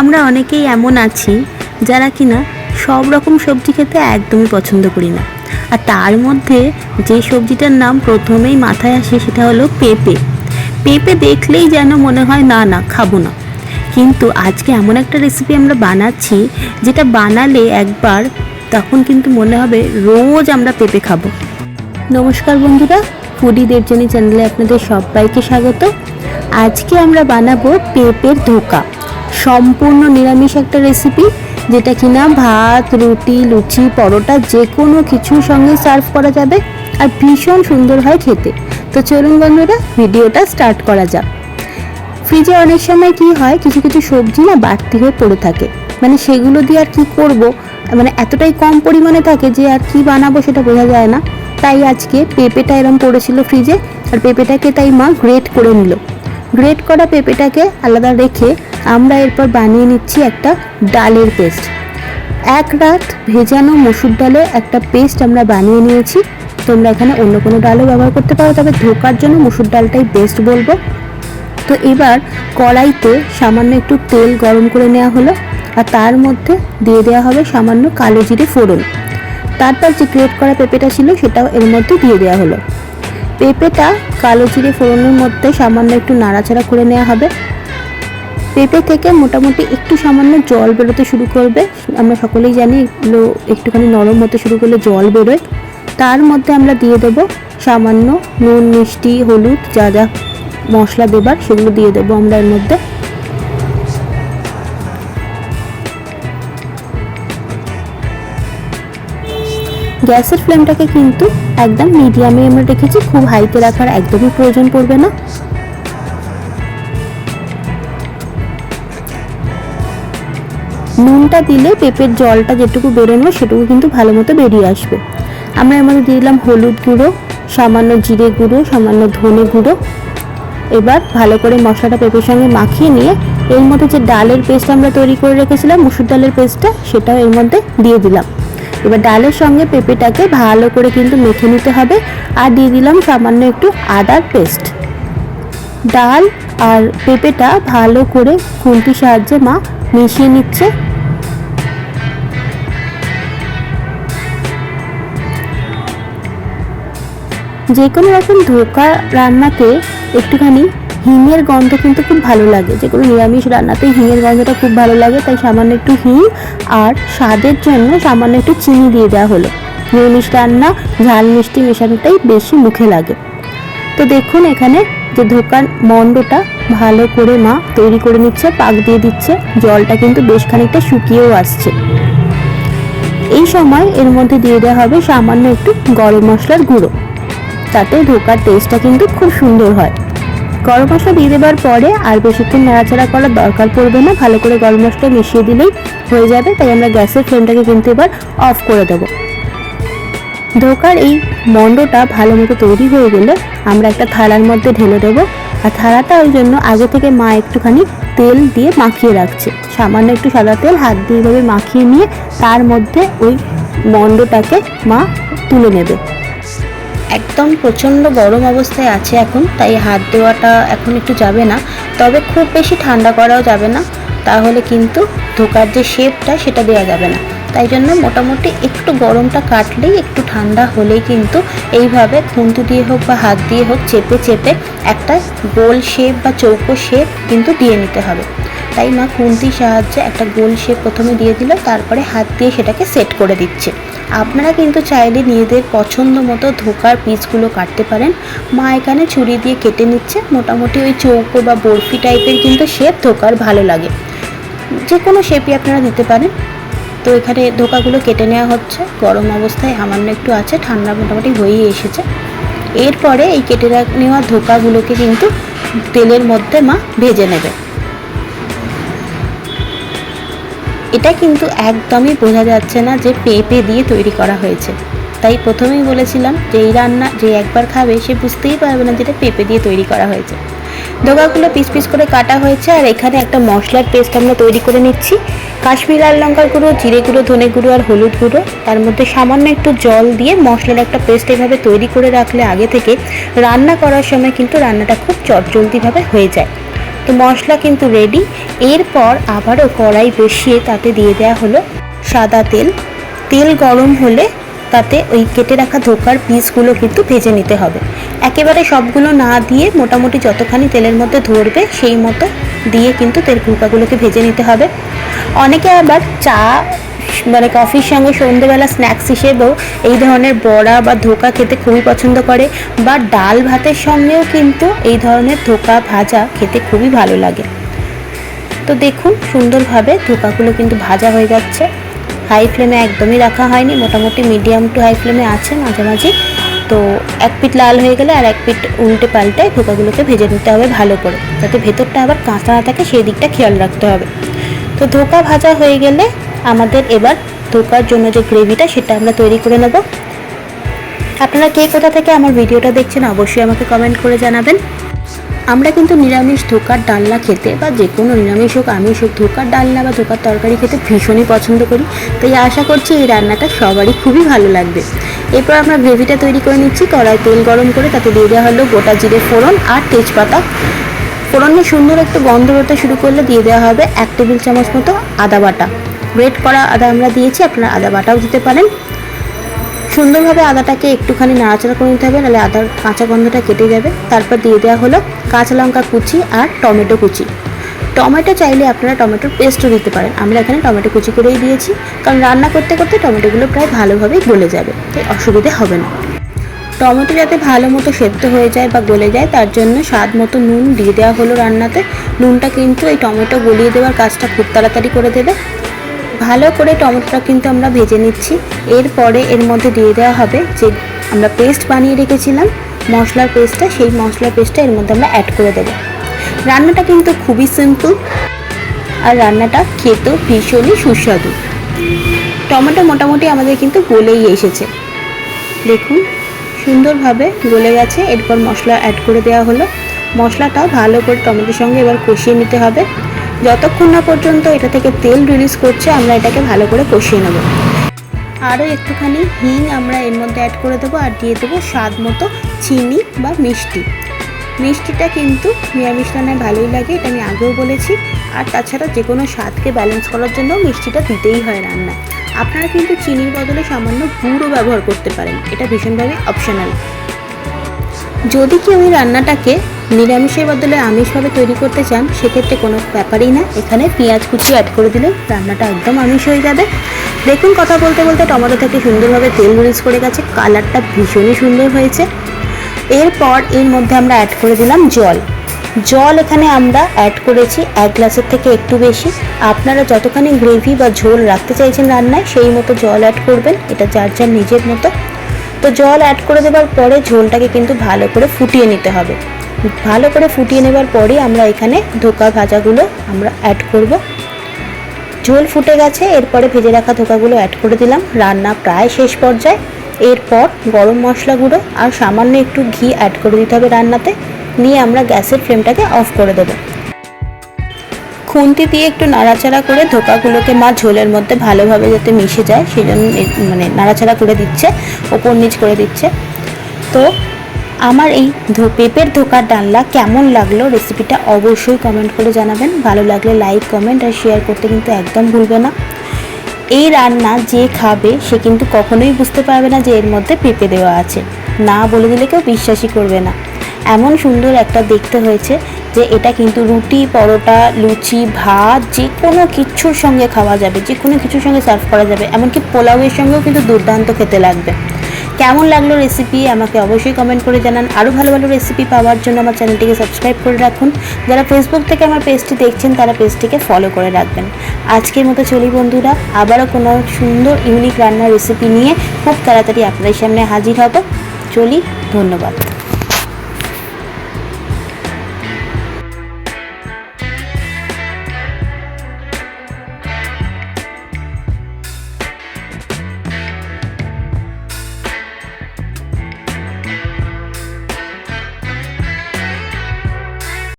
আমরা অনেকেই এমন আছি যারা কিনা সব রকম সবজি খেতে একদমই পছন্দ করি না। আর তার মধ্যে যে সবজিটার নাম প্রথমেই মাথায় আসে সেটা হলো পেঁপে। পেঁপে দেখলেই যেন মনে হয়, না না, খাব না। কিন্তু আজকে এমন একটা রেসিপি আমরা বানাচ্ছি, যেটা বানালে একবার তখন কিন্তু মনে হবে রোজ আমরা পেঁপে খাব। নমস্কার বন্ধুরা ফুডি দেবজনী চ্যানেলে আপনাদের সবাইকে স্বাগত। আজকে আমরা বানাবো পেঁপের ধোকা। সম্পূর্ণ নিরামিষ একটা রেসিপি যেটা কিনা ভাত, রুটি, লুচি, পরোটা যে কোনো কিছুর সঙ্গে সার্ভ করা যাবে আর ভীষণ সুন্দর হয় খেতে। তো চলুন বন্ধুরা, ভিডিওটা স্টার্ট করা যাক। ফ্রিজে অনেক সময় কি হয়, কিছু কিছু সবজি না বাড়তি হয়ে পড়ে থাকে। মানে সেগুলো দিয়ে আর কি করব? মানে এতটাই কম পরিমাণে থাকে যে আর কি বানাবো সেটা বোঝা যায় না। তাই আজকে পেঁপেটা এরম পড়েছিল ফ্রিজে আর পেঁপেটাকে তাই মা গ্রেট করে নিল। গ্রেট করা পেঁপেটাকে আলাদা রেখে আমরা এরপর বানিয়ে নিচ্ছি একটা ডালের পেস্ট। এক রাত ভেজানো মসুর ডালে একটা পেস্ট আমরা বানিয়ে নিয়েছি। তোমরা এখানে অন্য কোনো ডালও ব্যবহার করতে পারো, তবে ধোকার জন্য মসুর ডালটাই বেস্ট বলব। তো এবার কড়াইতে সামান্য একটু তেল গরম করে নেওয়া হলো, আর তার মধ্যে দিয়ে দেওয়া হবে সামান্য কালো জিরে ফোড়ন। তারপর যে গ্রেট করা পেঁপেটা ছিল সেটাও এর মধ্যে দিয়ে দেওয়া হলো। পেঁপেটা কালো জিরে ফোড়নের মধ্যে সামান্য একটু নাড়াচাড়া করে নেওয়া হবে। পেঁপে থেকে মোটামুটি একটু সামান্য জল বেরোতে শুরু করবে। আমরা সকলেই জানি এগুলো একটুখানি নরম হতে শুরু করলে জল বেরোয়। তার মধ্যে আমরা দিয়ে দেবো সামান্য নুন, মিষ্টি, হলুদ, যা যা মশলা দেবার সেগুলো দিয়ে দেবো আমরা এর মধ্যে। গ্যাসের ফ্লেমটাকে কিন্তু একদম মিডিয়ামে আমরা রেখেছি খুব হাইতে রাখার একদমই প্রয়োজন পড়বে না। নুনটা দিলে পেঁপের জলটা যেটুকু বেরোনো সেটুকু কিন্তু ভালো মতো বেরিয়ে আসবে। আমরা এর মধ্যে দিয়ে দিলাম হলুদ গুঁড়ো, সামান্য জিরে গুঁড়ো, সামান্য ধনে গুঁড়ো। এবার ভালো করে মশলাটা পেঁপের সঙ্গে মাখিয়ে নিয়ে এর মধ্যে যে ডালের পেস্ট আমরা তৈরি করে রেখেছিলাম, মুসুর ডালের পেস্টটা সেটাও এর মধ্যে দিয়ে দিলাম। এবার ডালের সঙ্গে পেঁপেটাকে ভালো করে কিন্তু মেখে নিতে হবে আর দিয়ে দিলাম সামান্য একটু আদার পেস্ট। ডাল আর পেঁপেটা ভালো করে খুন্তির সাহায্যে মা মিশিয়ে নিচ্ছে। যে কোনো রকম ধোকা রান্নাতে একটুখানি হিঙের গন্ধ কিন্তু খুব ভালো লাগে। যে কোনো নিরামিষ রান্নাতে হিঙের গন্ধটা খুব ভালো লাগে, তাই সামান্য একটু হিং আর স্বাদের জন্য সামান্য একটু চিনি দিয়ে দেওয়া হলো। নিরামিষ রান্না, ঝাল মিষ্টি মেশানোটাই বেশি মুখে লাগে। তো দেখুন এখানে যে ধোকার মণ্ডটা ভালো করে মা তৈরি করে নিচ্ছে, পাক দিয়ে দিচ্ছে, জলটা কিন্তু বেশ খানিকটা শুকিয়েও আসছে। এই সময় এর মধ্যে দিয়ে দেওয়া হবে সামান্য একটু গরম মশলার গুঁড়ো। তাতে ধোকার টেস্টটা কিন্তু খুব সুন্দর হয়। গরম মশলা দিয়ে দেওয়ার পরে আর বেশিক্ষণ নাড়াচাড়া করার দরকার পড়বে না। ভালো করে গরম মশলা মিশিয়ে দিলেই হয়ে যাবে, তাই আমরা গ্যাসের ফ্লেমটাকে কিন্তু এবার অফ করে দেবো। ধোকার এই মণ্ডটা ভালো মতো তৈরি হয়ে গেলে আমরা একটা থালার মধ্যে ঢেলে দেবো। আর থালাটা ওই জন্য আগে থেকে মা একটুখানি তেল দিয়ে মাখিয়ে রাখছে। সামান্য একটু সাদা তেল, হাত দিয়ে এভাবে মাখিয়ে নিয়ে তার মধ্যে ওই মণ্ডটাকে মা তুলে নেবে। একদম প্রচণ্ড গরম অবস্থায় আছে এখন, তাই হাত দেওয়াটা এখন একটু যাবে না। তবে খুব বেশি ঠান্ডা করাও যাবে না, তাহলে কিন্তু ধোকার যে শেপটা সেটা দেওয়া যাবে না। তাই জন্য মোটামুটি একটু গরমটা কাটলেই একটু ঠান্ডা হলেই কিন্তু এইভাবে খুন্তি দিয়ে হোক বা হাত দিয়ে হোক চেপে চেপে একটা গোল শেপ বা চৌকো শেপ কিন্তু দিয়ে নিতে হবে। তাই মা খুন্তির সাহায্যে একটা গোল শেপ প্রথমে দিয়ে দিল, তারপরে হাত দিয়ে সেটাকে সেট করে দিচ্ছে। আপনারা কিন্তু চাইলে নিজেদের পছন্দ মতো ধোকার পিসগুলো কাটতে পারেন। মা এখানে ছুরি দিয়ে কেটে নিচ্ছে। মোটামুটি ওই চৌকো বা বরফি টাইপের কিন্তু শেপ ধোকার ভালো লাগে। যে কোনো শেপই আপনারা দিতে পারেন। তো এখানে ধোকাগুলো কেটে নেওয়া হচ্ছে। গরম অবস্থায় সামান্য একটু আছে, ঠান্ডা মোটামুটি হয়েই এসেছে। এরপরে এই কেটে নেওয়া ধোকাগুলোকে কিন্তু তেলের মধ্যে মা ভেজে নেবে। এটা কিন্তু একদমই বোঝা যাচ্ছে না যে পেঁপে দিয়ে তৈরি করা হয়েছে। তাই প্রথমেই বলেছিলাম যে এই রান্না যে একবার খাবে, সে বুঝতেই পারবে না যেটা পেঁপে দিয়ে তৈরি করা হয়েছে। ধোকাগুলো পিস পিস করে কাটা হয়েছে আর এখানে একটা মশলার পেস্ট আমরা তৈরি করে নিচ্ছি। কাশ্মীর লাল লঙ্কার গুঁড়ো, জিরে গুঁড়ো, ধনে গুঁড়ো আর হলুদ গুঁড়ো। তার মধ্যে সামান্য একটু জল দিয়ে মশলার একটা পেস্ট এভাবে তৈরি করে রাখলে আগে থেকে রান্না করার সময় কিন্তু রান্নাটা খুব চটজলদিভাবে হয়ে যায়। তো মশলা কিন্তু রেডি এরপর আবারও কড়াই বসিয়ে তাতে দিয়ে দেওয়া হলো সাদা তেল। তেল গরম হলে তাতে ওই কেটে রাখা ধোকার পিসগুলো কিন্তু ভেজে নিতে হবে। একেবারে সবগুলো না দিয়ে মোটামুটি যতখানি তেলের মধ্যে ধরবে সেই মতো দিয়ে কিন্তু তেল ফুলকাগুলোকে ভেজে নিতে হবে। অনেকে আবার চা মানে কফির সঙ্গে সন্ধেবেলা স্ন্যাক্স হিসেবেও এই ধরনের বড়া বা ধোকা খেতে খুবই পছন্দ করে বা ডাল ভাতের সঙ্গেও কিন্তু এই ধরনের ধোকা ভাজা খেতে খুবই ভালো লাগে। তো দেখুন সুন্দরভাবে ধোকাগুলো কিন্তু ভাজা হয়ে যাচ্ছে। হাই ফ্লেমে একদমই রাখা হয়নি, মোটামুটি মিডিয়াম টু হাই ফ্লেমে আছে মাঝামাঝি। তো এক পিট লাল হয়ে গেলে আর এক পিট উল্টে পাল্টে ধোকাগুলোকে ভেজে নিতে হবে ভালো করে। যাতে ভেতরটা আবার কাঁচা না থাকে সেই দিকটা খেয়াল রাখতে হবে। তো ধোকা ভাজা হয়ে গেলে আমাদের এবার ধোকার জন্য যে গ্রেভিটা সেটা আমরা তৈরি করে নেব। আপনারা কে কোথা থেকে আমার ভিডিওটা দেখছেন অবশ্যই আমাকে কমেন্ট করে জানাবেন। আমরা কিন্তু নিরামিষ ধোকার ডালনা খেতে বা যে কোনো নিরামিষ হোক, আমিষ হোক, ধোকার ডালনা বা ধোকার তরকারি খেতে ভীষণই পছন্দ করি। তাই আশা করছি এই রান্নাটা সবারই খুবই ভালো লাগবে। এরপর আমরা গ্রেভিটা তৈরি করে নিচ্ছি। কড়াই তেল গরম করে তাতে দিয়ে দেওয়া হলো গোটা জিরে ফোড়ন আর তেজপাতা। ফোড়নে সুন্দর একটা গন্ধ শুরু করলে দিয়ে দেওয়া হবে এক টেবিল চামচ মতো আদা বাটা। গ্রেট করা আদা আমরা দিয়েছি, আপনারা আদা বাটাও দিতে পারেন। সুন্দরভাবে আদাটাকে একটুখানি নাড়াচাড়া করে নিতে হবে, নাহলে আদার কাঁচা গন্ধটা কেটে যাবে। তারপর দিয়ে দেওয়া হলো কাঁচা লঙ্কা কুচি আর টমেটো কুচি। টমেটো চাইলে আপনারা টমেটোর পেস্টও দিতে পারেন। আমরা এখানে টমেটো কুচি করেই দিয়েছি, কারণ রান্না করতে করতে টমেটোগুলো প্রায় ভালোভাবেই গলে যাবে, তাই অসুবিধে হবে না। টমেটো যাতে ভালো মতো সেদ্ধ হয়ে যায় বা গলে যায়, তার জন্য স্বাদ মতো নুন দিয়ে দেওয়া হলো রান্নাতে। নুনটা কিন্তু এই টমেটো গলিয়ে দেওয়ার কাজটা খুব তাড়াতাড়ি করে দেবে। ভালো করে টমেটোটা কিন্তু আমরা ভেজে নিচ্ছি। এরপরে এর মধ্যে দিয়ে দেওয়া হবে যে আমরা পেস্ট বানিয়ে রেখেছিলাম, মশলার পেস্টটা, সেই মশলার পেস্টটা এর মধ্যে আমরা অ্যাড করে দেবো। রান্নাটা কিন্তু খুবই সিম্পল আর রান্নাটা খেতেও ভীষণই সুস্বাদু। টমেটো মোটামুটি আমাদের কিন্তু গলেই এসেছে। দেখুন, সুন্দরভাবে গলে গেছে। এরপর মশলা অ্যাড করে দেওয়া হলো। মশলাটাও ভালো করে টমেটোর সঙ্গে এবার কষিয়ে নিতে হবে। যতক্ষণ না পর্যন্ত এটা থেকে তেল রিলিজ করছে, আমরা এটাকে ভালো করে কষিয়ে নেব। আরও একটুখানি হিং আমরা এর মধ্যে অ্যাড করে দেবো আর দিয়ে দেবো স্বাদ মতো চিনি বা মিষ্টি। মিষ্টিটা কিন্তু নিরামিষ রান্নায় ভালোই লাগে, এটা আমি আগেও বলেছি। আর তাছাড়া যে কোনো স্বাদকে ব্যালেন্স করার জন্য মিষ্টিটা দিতেই হয় রান্নায় আপনারা কিন্তু চিনির বদলে সামান্য গুঁড়ও ব্যবহার করতে পারেন, এটা ভীষণভাবে অপশনাল যদি কেউ এই রান্নাটাকে নিরামিষের বদলে আমিষভাবে তৈরি করতে চান, সেক্ষেত্রে কোনো ব্যাপারই না। এখানে পেঁয়াজ কুচি অ্যাড করে দিলে রান্নাটা একদম আমিষ হয়ে যাবে। দেখুন, কথা বলতে বলতে টমেটো থেকে সুন্দরভাবে তেল রিলিজ করে গেছে। কালারটা ভীষণই সুন্দর হয়েছে। এরপর এর মধ্যে আমরা অ্যাড করে দিলাম জল। জল এখানে আমরা অ্যাড করেছি এক গ্লাসের থেকে একটু বেশি। আপনারা যতখানি গ্রেভি বা ঝোল রাখতে চাইছেন রান্নায়, সেই মতো জল অ্যাড করবেন। এটা যার যার নিজের মতো। তো জল অ্যাড করে দেওয়ার পরে ঝোলটাকে কিন্তু ভালো করে ফুটিয়ে নিতে হবে। ভালো করে ফুটিয়ে নেবার পরেই আমরা এখানে ধোকা ভাজাগুলো আমরা অ্যাড করব। ঝোল ফুটে গেছে, এরপরে ভেজে রাখা ধোকাগুলো অ্যাড করে দিলাম। রান্না প্রায় শেষ পর্যায়ে। এরপর গরম মশলা গুঁড়ো আর সামান্য একটু ঘি অ্যাড করে দিতে হবে রান্নাতে। নিয়ে আমরা গ্যাসের ফ্লেমটাকে অফ করে দেবো। খুন্তি দিয়ে একটু নাড়াচাড়া করে ধোকাগুলোকে মা ঝোলের মধ্যে ভালোভাবে যাতে মিশে যায় সেই জন্য মানে নাড়াচাড়া করে দিচ্ছে, ওপর নিচ করে দিচ্ছে। তো আমার এই পেঁপের ধোকার ডালনা কেমন লাগল রেসিপিটা অবশ্যই কমেন্ট করে জানাবেন। ভালো লাগলে লাইক কমেন্ট আর শেয়ার করতে কিন্তু একদম ভুলবে না। এই রান্না যে খাবে সে কিন্তু কখনোই বুঝতে পারবে না যে এর মধ্যে পেঁপে দেওয়া আছে। না বলে দিলে কেউ বিশ্বাসই করবে না। এমন সুন্দর একটা দেখতে হয়েছে যে এটা কিন্তু রুটি, পরোটা, লুচি, ভাত যে কোনো কিছুর সঙ্গে খাওয়া যাবে যে কোনো কিছুর সঙ্গে সার্ভ করা যাবে। এমনকি পোলাওয়ের সঙ্গেও কিন্তু দুর্দান্ত খেতে লাগবে। কেমন লাগল রেসিপি আমাকে অবশ্যই কমেন্ট করে জানান। আরও ভালো ভালো রেসিপি পাওয়ার জন্য আমার চ্যানেলটিকে সাবস্ক্রাইব করে রাখুন। যারা ফেসবুক থেকে আমার পেজটি দেখছেন, তারা পেজটিকে ফলো করে রাখবেন। আজকের মতো চলি বন্ধুরা, আবারও কোনো সুন্দর ইউনিক রান্নার রেসিপি নিয়ে খুব তাড়াতাড়ি আপনাদের সামনে হাজির হব। চলি, ধন্যবাদ।